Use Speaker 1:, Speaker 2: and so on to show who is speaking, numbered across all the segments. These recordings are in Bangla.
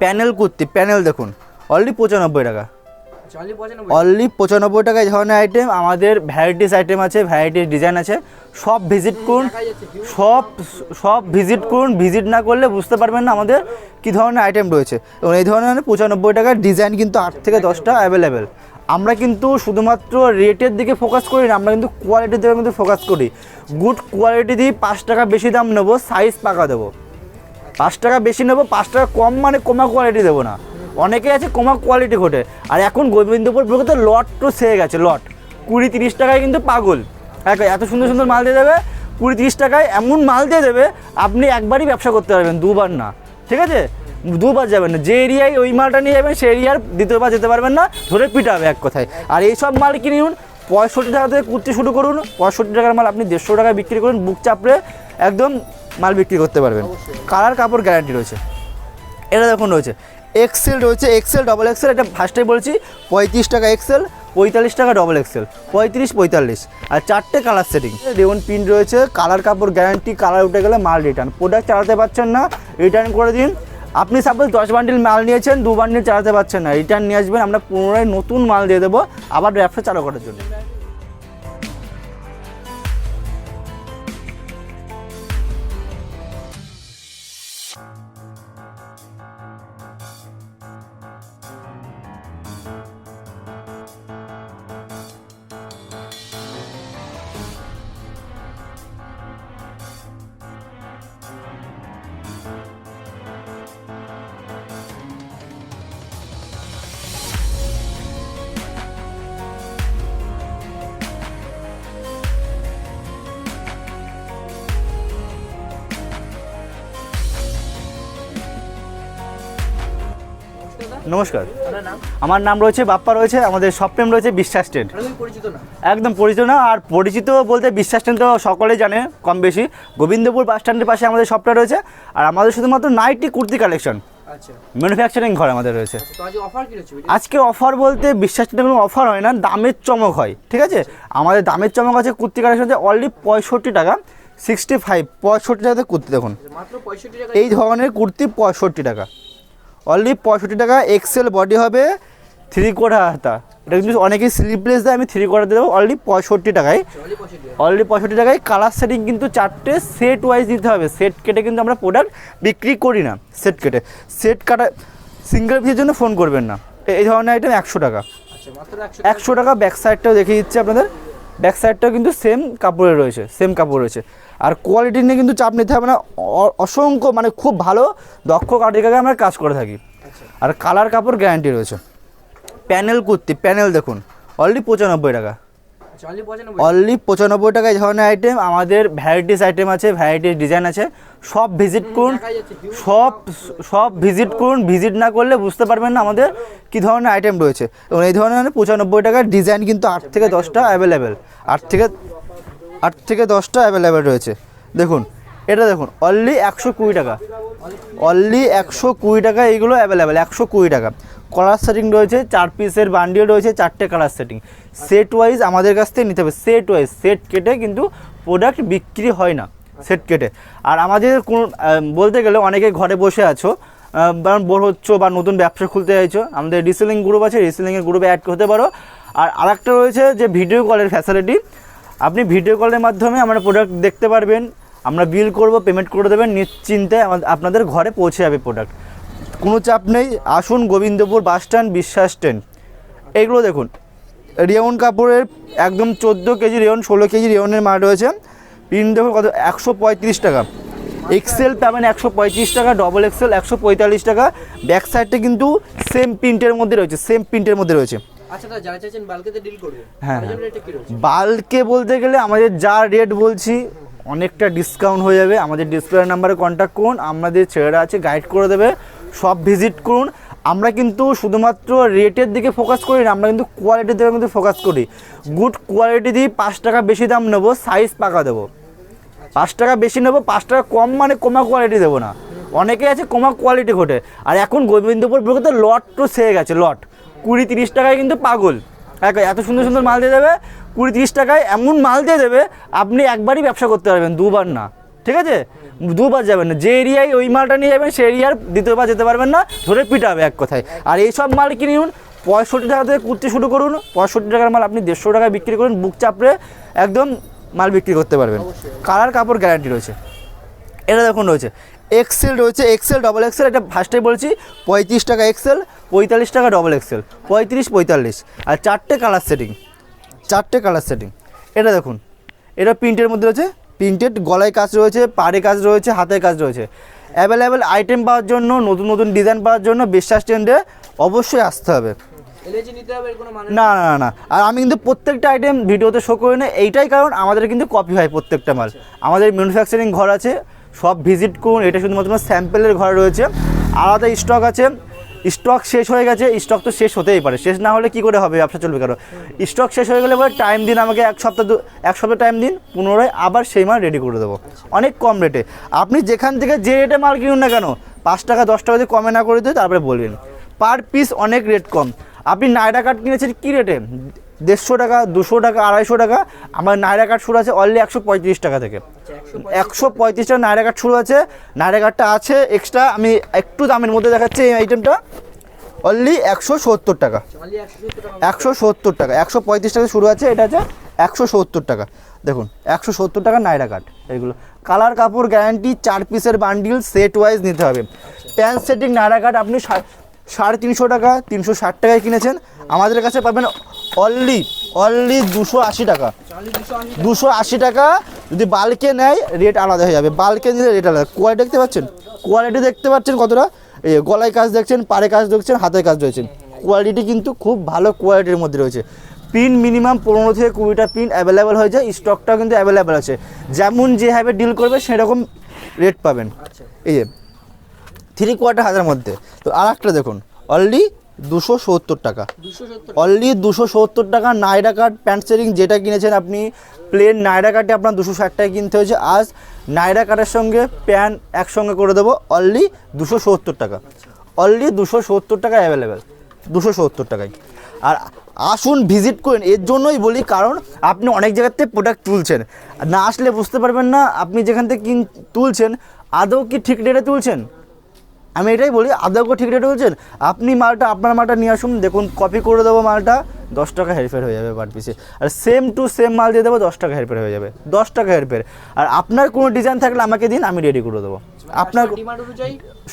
Speaker 1: প্যানেল কুর্তি প্যানেল দেখুন। অলরেডি পঁচানব্বই টাকা।
Speaker 2: পঁচানব্বই
Speaker 1: অনলি পঁচানব্বই টাকা এই ধরনের আইটেম আমাদের ভ্যারাইটিস আইটেম আছে ভ্যারাইটিস ডিজাইন আছে। সব ভিজিট করুন সব সব ভিজিট করুন ভিজিট না করলে বুঝতে পারবেন না আমাদের কী ধরনের আইটেম রয়েছে। এবং এই ধরনের পঁচানব্বই টাকার ডিজাইন কিন্তু আট থেকে দশটা অ্যাভেলেবেল আমরা কিন্তু শুধুমাত্র রেটের দিকে ফোকাস করি না আমরা কিন্তু কোয়ালিটির দিকে কিন্তু ফোকাস করি। গুড কোয়ালিটি দিয়ে পাঁচ টাকা বেশি দাম নেব সাইজ পাকা দেবো। পাঁচ টাকা বেশি নেব, পাঁচ টাকা কম মানে কমা কোয়ালিটি দেবো না। অনেকে আছে কমা কোয়ালিটি ঘটে আর এখন গোবিন্দপুর ব্লকে তো লট তো সেরে গেছে লট কুড়ি তিরিশ টাকায় কিন্তু পাগল। এত সুন্দর সুন্দর মাল দিয়ে দেবে, কুড়ি তিরিশ টাকায় এমন মাল দিয়ে দেবে, আপনি একবারই ব্যবসা করতে পারবেন, দুবার না। ঠিক আছে? দুবার যাবেন না। যে এরিয়ায় ওই মালটা নিয়ে যাবেন, সেই এরিয়ার দ্বিতীয়বার যেতে পারবেন না, ধরে পিটাবে এক কথায়। আর এইসব মাল কিনে নিন, পঁয়ষট্টি টাকা থেকে কুর্তি শুরু করুন, পঁয়ষট্টি টাকার মাল আপনি দেড়শো টাকায় বিক্রি করুন, বুক চাপড়ে একদম মাল বিক্রি করতে পারবেন। কালার কাপড় গ্যারান্টি রয়েছে। এটা দেখুন রয়েছে। এক্সেল রয়েছে এক্সেল ডবল এক্সেল এটা ফার্স্টেই বলছি, পঁয়ত্রিশ টাকা এক্সেল পঁয়তাল্লিশ টাকা ডবল এক্সেল পঁয়ত্রিশ, পঁয়তাল্লিশ। আর চারটে কালার সেটিং রেওন প্রিন্ট রয়েছে, কালার কাপড় গ্যারান্টি কালার উঠে গেলে মাল রিটার্ন প্রোডাক্ট চালাতে পারছেন না রিটার্ন করে দিন। আপনি সাপোজ দশ বান্ডিল মাল নিয়েছেন, দু বান্ডিল চালাতে পারছেন না রিটার্ন নিয়ে আসবেন, আমরা পুনরায় নতুন মাল দিয়ে দেবো, আবার ব্যবসা চালু করার জন্য। নমস্কার। আমার নাম রয়েছে বাপ্পা রয়েছে আমাদের সব নেম রয়েছে বিশ্বাস ট্রেড
Speaker 2: আমি পরিচিত না।
Speaker 1: একদম পরিচিত না আর পরিচিত বলতে বিশ্বাস ট্রেন তো সকলেই জানে কম বেশি। গোবিন্দপুর বাস স্ট্যান্ডের পাশে আমাদের শপটা রয়েছে আর আমাদের শুধুমাত্র নাইটি কুর্তি কালেকশন
Speaker 2: আচ্ছা।
Speaker 1: ম্যানুফ্যাকচারিং ঘর আমাদের রয়েছে।
Speaker 2: আজকে অফার কি রয়েছে
Speaker 1: আজকে অফার বলতে বিশ্বাস কোনো অফার হয় না দামের চমক হয় ঠিক আছে? আমাদের দামের চমক আছে কুর্তি কালেকশন অলরেডি পঁয়ষট্টি টাকা সিক্সটি ফাইভ পঁয়ষট্টি টাকাতে কুর্তি দেখুন। এই ধরনের কুর্তি পঁয়ষট্টি টাকা। অলরেডি পঁয়ষট্টি টাকা এক্সেল বডি হবে থ্রি কোয়ার্টার হাতা। এটা কিন্তু অনেকেই স্লিপলেস দেয়, আমি থ্রি কোয়ার্টার দেবো। অলরেডি পঁয়ষট্টি টাকায়। অলরেডি পঁয়ষট্টি টাকায় কালার সেটিং কিন্তু চারটে সেট ওয়াইজ দিতে হবে। সেট কেটে কিন্তু আমরা প্রোডাক্ট বিক্রি করি না সেট কেটে। সেট কাটা সিঙ্গেল পিসের জন্য ফোন করবেন না। এই ধরনের আইটেম একশো টাকা।
Speaker 2: একশো
Speaker 1: একশো টাকা ব্যাক সাইডটাও দেখিয়ে দিচ্ছে আপনাদের। ব্যাক সাইডটাও কিন্তু সেম কাপড়ে রয়েছে সেম কাপড় রয়েছে। আর কোয়ালিটি নিয়ে কিন্তু চাপ নিতে হবে না। অসংখ্য মানে খুব ভালো দক্ষ কাটিকাকে আমরা কাজ করে থাকি।
Speaker 2: আচ্ছা।
Speaker 1: আর কালার কাপড় গ্যারান্টি রয়েছে। প্যানেল কুর্তি প্যানেল দেখুন অলরেডি পঁচানব্বই টাকা।
Speaker 2: পঁচানব্বই
Speaker 1: অলরেডি পঁচানব্বই টাকা এই ধরনের আইটেম আমাদের ভ্যারাইটিস আইটেম আছে ভ্যারাইটিস ডিজাইন আছে। সব ভিজিট করুন সব সব ভিজিট করুন ভিজিট না করলে বুঝতে পারবেন না আমাদের কী ধরনের আইটেম রয়েছে। এবং এই ধরনের পঁচানব্বই টাকার ডিজাইন কিন্তু আট থেকে দশটা অ্যাভেলেবেল আট থেকে আট থেকে দশটা অ্যাভেলেবেল রয়েছে। দেখুন, এটা দেখুন অনলি একশো কুড়ি টাকা। অনলি একশো কুড়ি টাকা এইগুলো অ্যাভেলেবেল একশো কুড়ি টাকা। কালার সেটিং রয়েছে, চার পিসের বান্ডিও রয়েছে, চারটে কালার সেটিং সেট ওয়াইজ আমাদের কাছ থেকে নিতে হবে সেট ওয়াইজ সেট কেটে কিন্তু প্রোডাক্ট বিক্রি হয় না সেট কেটে। আর আমাদের কোন বলতে গেলে অনেকে ঘরে বসে আছো বা বোর হচ্ছ বা নতুন ব্যবসা খুলতে চাইছো, আমাদের রিসেলিং গ্রুপ আছে রিসেলিংয়ের গ্রুপে অ্যাড হতে পারো। আর আরেকটা রয়েছে যে ভিডিও কলের ফ্যাসিলিটি আপনি ভিডিও কলের মাধ্যমে আমরা প্রোডাক্ট দেখতে পারবেন, আমরা বিল করব পেমেন্ট করে দেবেন, নিশ্চিন্তে আপনাদের ঘরে পৌঁছে যাবে প্রোডাক্ট কোনো চাপ নেই, আসুন Gobindapur bus stand Biswas stand এইগুলো দেখুন রেয়ন কাপড়ের একদম চোদ্দ কেজি রেয়ন ষোলো কেজি রেয়নের মাল রয়েছে। প্রিন্ট দেখুন কত, একশো পঁয়ত্রিশ টাকা। এক্সেল পাবেন একশো পঁয়ত্রিশ টাকা ডবল এক্সেল একশো পঁয়তাল্লিশ টাকা। ব্যাক সাইডটা কিন্তু সেম প্রিন্টের মধ্যে রয়েছে সেম প্রিন্টের মধ্যে রয়েছে।
Speaker 2: আচ্ছা যারা চাইছেন বালকেতে ডিল করবে
Speaker 1: হ্যাঁ, হ্যাঁ। বাল্কে বলতে গেলে আমাদের যা রেট বলছি অনেকটা ডিসকাউন্ট হয়ে যাবে। আমাদের ডিসপ্লে নাম্বারে কন্ট্যাক্ট করুন আমাদের ছেলেরা আছে গাইড করে দেবে সব ভিজিট করুন। আমরা কিন্তু শুধুমাত্র রেটের দিকে ফোকাস করি না আমরা কিন্তু কোয়ালিটির দিকে কিন্তু ফোকাস করি। গুড কোয়ালিটি দিয়ে পাঁচ টাকা বেশি দাম নেব সাইজ পাকা দেবো। পাঁচ টাকা বেশি নেব পাঁচ টাকা কম মানে কমা কোয়ালিটি দেবো না। অনেকে আছে কমা কোয়ালিটি ঘটে। আর এখন গোবিন্দপুর ব্লকে তো লট তো সেরে গেছে লট কুড়ি তিরিশ টাকায় কিন্তু পাগল। এক- এত সুন্দর সুন্দর মাল দিয়ে দেবে কুড়ি তিরিশ টাকায় এমন মাল দিয়ে দেবে আপনি একবারই ব্যবসা করতে পারবেন দুবার না। ঠিক আছে? দুবার যাবেন না। যে এরিয়ায় ওই মালটা নিয়ে যাবেন সেই এরিয়ার দ্বিতীয়বার যেতে পারবেন না ধরে পিটাবে এক কথায়। আর এইসব মাল কিনে কিনুন পঁয়ষট্টি টাকা থেকে কুর্তি শুরু করুন পঁয়ষট্টি টাকার মাল আপনি দেড়শো টাকায় বিক্রি করুন বুক চাপড়ে একদম মাল বিক্রি করতে পারবেন। কালার কাপড় গ্যারান্টি রয়েছে। এটা দেখুন রয়েছে। এক্সেল রয়েছে এক্সেল ডবল এক্সেল এটা ফার্স্টে বলছি পঁয়ত্রিশ টাকা এক্সেল পঁয়তাল্লিশ টাকা ডবল এক্সেল পঁয়ত্রিশ পঁয়তাল্লিশ। আর চারটে কালার সেটিং চারটে কালার সেটিং এটা দেখুন এটা প্রিন্টের মধ্যে রয়েছে প্রিন্টেড গলায় কাজ রয়েছে পাড়ে কাজ রয়েছে হাতের কাজ রয়েছে। অ্যাভেলেবেল আইটেম পাওয়ার জন্য নতুন নতুন ডিজাইন পাওয়ার জন্য বিশ্বাস ট্রেন্ডে অবশ্যই আসতে হবে।
Speaker 2: মানে
Speaker 1: না না না না। আর আমি কিন্তু প্রত্যেকটা আইটেম ভিডিওতে শো করি না এইটাই কারণ আমাদের কিন্তু কপি হয় প্রত্যেকটা মাল। আমাদের ম্যানুফ্যাকচারিং ঘর আছে সব ভিজিট করুন, এটা শুধুমাত্র স্যাম্পেলের ঘর রয়েছে। আলাদা স্টক আছে, স্টক শেষ হয়ে গেছে, স্টক তো শেষ হতেই পারে। শেষ না হলে কি করে হবে, ব্যবসা চলবে কেন স্টক শেষ হয়ে গেলে পরে টাইম দিন আমাকে, এক সপ্তাহ এক সপ্তাহ টাইম দিন, পুনরায় আবার সেই মাল রেডি করে দেবো। অনেক কম রেটে আপনি যেখান থেকে যে রেটে মাল কিনুন না কেন, পাঁচ টাকা, দশ টাকা যদি কমে না করে দিই তারপরে বলবেন। পার পিস অনেক রেট কম। আপনি নাইরা কাঠ কিনেছেন, কী রেটে দেড়শো টাকা, দুশো টাকা, আড়াইশো টাকা। আমার নাইরা কাঠ শুরু আছে অনলি একশো পঁয়ত্রিশ টাকা থেকে।
Speaker 2: একশো
Speaker 1: পঁয়ত্রিশ টাকা নাইরা কাঠ শুরু আছে। নাইরা কাঠটা আছে এক্সট্রা আমি একটু দামের মধ্যে দেখাচ্ছি এই আইটেমটা অনলি একশো সত্তর টাকা।
Speaker 2: একশো সত্তর টাকা,
Speaker 1: একশো পঁয়ত্রিশ টাকা শুরু আছে, এটা আছে একশো সত্তর টাকা। দেখুন, একশো সত্তর টাকা নাইরা কাট এগুলো। কালার কাপড় গ্যারান্টি চার পিসের বান্ডিল সেট ওয়াইজ নিতে হবে। প্যান্ট সেটিং নাইরা কাট আপনি সাড়ে তিনশো টাকা, তিনশো ষাট টাকায় কিনেছেন। আমাদের কাছে পাবেন অনলি অনলি দুশো আশি টাকা।
Speaker 2: দুশো আশি
Speaker 1: টাকা যদি বাল্কে নেয় রেট আলাদা হয়ে যাবে। বাল্কে নিলে রেট আলাদা। কোয়ালিটি দেখতে পাচ্ছেন? কোয়ালিটি দেখতে পাচ্ছেন কতটা? এই গলায় কাজ দেখছেন পাড়ে কাজ দেখছেন হাতের কাজ রয়েছেন কোয়ালিটি কিন্তু খুব ভালো কোয়ালিটির মধ্যে রয়েছে। পিন মিনিমাম পনেরো থেকে কুড়িটা পিন অ্যাভেলেবেল হয়ে যায়। স্টকটাও কিন্তু অ্যাভেলেবেল আছে। যেমন যেভাবে ডিল করবে সেরকম রেট পাবেন।
Speaker 2: আচ্ছা।
Speaker 1: এই যে থ্রি কোয়ার্টার হাজার মধ্যে। তো আর একটা দেখুন। অনলি দুশো সত্তর টাকা। অনলি দুশো সত্তর টাকা নাইরা কাট প্যান্ট সেরিং যেটা কিনেছেন আপনি প্লেন নাইরা কাটে আপনার দুশো ষাট টাকা কিনতে হয়েছে। আজ নাইরা কাটের সঙ্গে প্যান্ট একসঙ্গে করে দেবো অনলি দুশো সত্তর টাকা। অনলি দুশো সত্তর টাকা অ্যাভেলেবেল দুশো সত্তর টাকায়। আর আসুন ভিজিট করেন এর জন্যই বলি কারণ আপনি অনেক জায়গার থেকে প্রোডাক্ট তুলছেন। না আসলে বুঝতে পারবেন না আপনি যেখান থেকে কিন তুলছেন আদৌ কি ঠিক রেটে তুলছেন? আমি এটাই বলি আদৌ কি ঠিক রেটে বলছেন? আপনি মালটা আপনার মালটা নিয়ে আসুন দেখুন কপি করে দেবো মালটা দশ টাকা হেরফের হয়ে যাবে পার পিসে আর সেম টু সেম মাল দিয়ে দেবো দশ টাকা হেরফের হয়ে যাবে। দশ টাকা হেরফের আর আপনার কোনো ডিজাইন থাকলে আমাকে দিন আমি রেডি করে দেবো। আপনার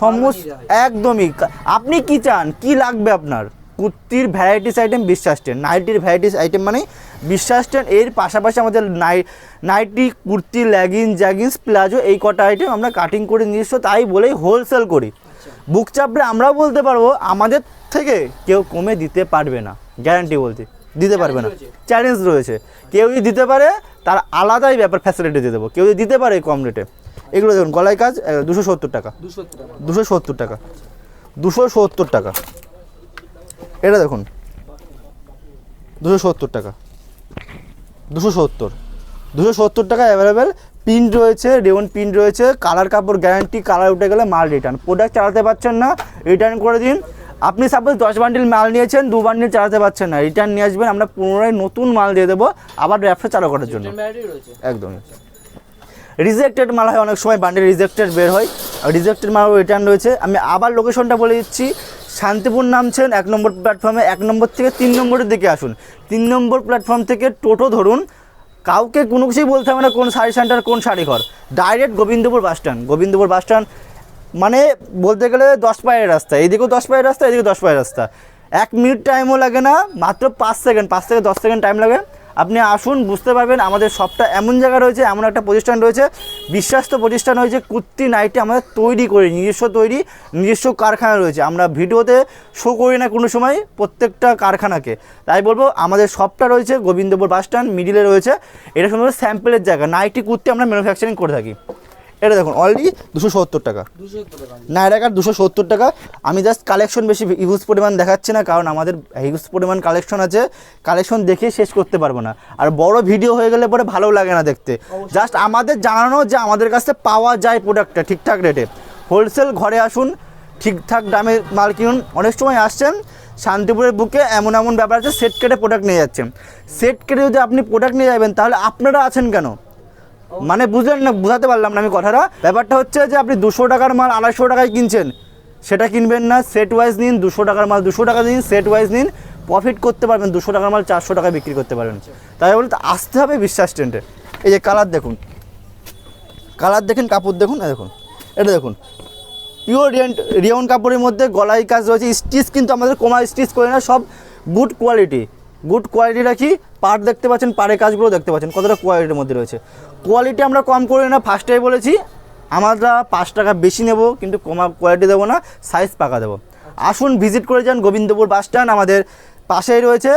Speaker 1: সমস্ত একদমই। আপনি কি চান? কি লাগবে আপনার? কুর্তির ভ্যারাইটিস আইটেম বিশ্বাস টেন নাইটির ভ্যারাইটিস আইটেম মানে বিশ্বাস টেন এর পাশাপাশি আমাদের নাই nighty kurti legging jeggings palazzo এই কটা আইটেম আমরা কাটিং করে নিজস্ব তাই বলেই হোলসেল করি। বুক চাপড়ে আমরাও বলতে পারব আমাদের থেকে কেউ কমে দিতে পারবে না। গ্যারান্টি বলতে দিতে পারবে না। চ্যালেঞ্জ রয়েছে। কেউ যদি দিতে পারে তার আলাদাই ব্যাপার ফ্যাসিলিটি দিয়ে দেবো। কেউ যদি দিতে পারে কম রেটে এগুলো দেখুন গলায় কাজ দুশো সত্তর টাকা।
Speaker 2: দুশো সত্তর টাকা।
Speaker 1: দুশো সত্তর টাকা। দুশো সত্তর টাকা। এটা দেখুন। দুশো সত্তর টাকা। দুশো সত্তর। দুশো সত্তর টাকা অ্যাভেলেবেল পিন রয়েছে রেওন পিন রয়েছে কালার কাপড় গ্যারান্টি কালার উঠে গেলে মাল রিটার্ন প্রোডাক্ট চালাতে পারছেন না রিটার্ন করে দিন। আপনি সাপোজ দশ বান্ডিল মাল নিয়েছেন দু বান্ডিল চালাতে পারছেন না রিটার্ন নিয়ে আসবেন আমরা পুনরায় নতুন মাল দিয়ে দেবো আবার ব্যবসা চালু করার জন্য। একদমই রিজেক্টেড মাল হয় অনেক সময় বান্ডিল রিজেক্টেড বের হয়। রিজেক্টেড মাল রিটার্ন রয়েছে। আমি আবার লোকেশনটা বলে দিচ্ছি। শান্তিপুর নামছেন এক নম্বর প্ল্যাটফর্মে এক নম্বর থেকে তিন নম্বরের দিকে আসুন। তিন নম্বর প্ল্যাটফর্ম থেকে টোটো ধরুন কাউকে কোনো কিছুই বলতে হবে না কোন শাড়ি সেন্টার, কোন শাড়ি ঘর direct Gobindapur bus stand Gobindapur bus stand মানে বলতে গেলে দশ পায়ের রাস্তা। এদিকেও দশ পায়ের রাস্তা এদিকে দশ পায়ের রাস্তা। এক মিনিট টাইমও লাগে না, মাত্র পাঁচ সেকেন্ড পাঁচ থেকে দশ সেকেন্ড টাইম লাগে। আপনি আসুন, বুঝতে পারবেন আমাদের সবটা এমন জায়গা রয়েছে, এমন একটা প্রতিষ্ঠান রয়েছে। বিশ্বাস্ত প্রতিষ্ঠান রয়েছে কুর্তি নাইটি আমাদের তৈরি করি, নিজস্ব তৈরি, নিজস্ব কারখানা রয়েছে। আমরা ভিডিওতে শো করি না কোনো সময় প্রত্যেকটা কারখানাকে। তাই বলব, আমাদের শপটা রয়েছে গোবিন্দপুর বাস স্ট্যান্ড মিডিলে রয়েছে। এটা সম্ভবত স্যাম্পেলের জায়গা। নাইটি কুর্তি আমরা ম্যানুফ্যাকচারিং করে থাকি। এটা দেখুন অলরেডি
Speaker 2: দুশো সত্তর টাকা।
Speaker 1: নাইরা কাট দুশো সত্তর টাকা? আমি জাস্ট কালেকশন বেশি ইউজ পরিমাণ দেখাচ্ছি না কারণ আমাদের হিউজ পরিমাণ কালেকশন আছে। কালেকশন দেখে শেষ করতে পারব না। আর বড় ভিডিও হয়ে গেলে পরে ভালো লাগে না দেখতে। জাস্ট আমাদের জানানো যে আমাদের কাছে পাওয়া যায় প্রোডাক্টটা ঠিকঠাক রেটে হোলসেল ঘরে আসুন ঠিকঠাক দামে মাল কিনুন। অনেক সময় আসছেন শান্তিপুরের বুকে এমন এমন ব্যাপার আছে সেট কেটে প্রোডাক্ট নিয়ে যাচ্ছেন। সেট কেটে যদি আপনি প্রোডাক্ট নিয়ে যাবেন তাহলে আপনারা আছেন কেন? মানে বুঝলেন না, বুঝাতে পারলাম না আমি কথাটা। ব্যাপারটা হচ্ছে যে আপনি দুশো টাকার মাল আড়াইশো টাকায় কিনছেন, সেটা কিনবেন না সেট ওয়াইজ নিন, দুশো টাকার মাল, দুশো টাকা নিন সেট ওয়াইজ নিন প্রফিট করতে পারবেন, দুশো টাকার মাল চারশো টাকায় বিক্রি করতে পারবেন। তাই বলে তো আসতে হবে বিশ্বাস ট্রেন্ডে। এই যে কালার দেখুন কালার দেখুন, কাপড় দেখুন, এই দেখুন, এটা দেখুন। পিওর রিয়ন রিয়ন কাপড়ের মধ্যে গলায় কাজ রয়েছে স্টিচ কিন্তু আমাদের কোমা স্টিচ করে না, সব গুড কোয়ালিটি গুড কোয়ালিটি রাখি পাড় দেখতে পাচ্ছেন পাড়ের কাজগুলো দেখতে পাচ্ছেন। কতটা কোয়ালিটির মধ্যে রয়েছে। কোয়ালিটি আমরা কম করে না ফার্স্টেই বলেছি। আমরা পাঁচ টাকা বেশি নেব, কিন্তু কমা কোয়ালিটি দেবো না সাইজ পাকা দেবো। আসুন ভিজিট করে যান গোবিন্দপুর বাস স্ট্যান্ড আমাদের পাশেই রয়েছে।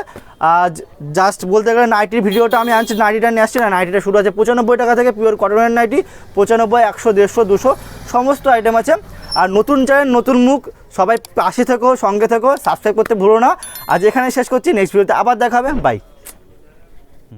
Speaker 1: আজ জাস্ট বলতে গেলে নাইটির ভিডিওটা আমি আনছি নাইটিটা নিয়ে আসছি, না নাইটিটা শুরু আছে পঁচানব্বই টাকা থেকে পিওর কটনের নাইটি পঁচানব্বই, একশো, দেড়শো, দুশো, সমস্ত আইটেম আছে। আর নতুন চ্যানেল নতুন মুখ, সবাই পাশে থেকো, সঙ্গে থেকো সাবস্ক্রাইব করতে ভুলো না। আজ এখানে শেষ করছি নেক্সট ভিডিওতে আবার দেখাবে বাই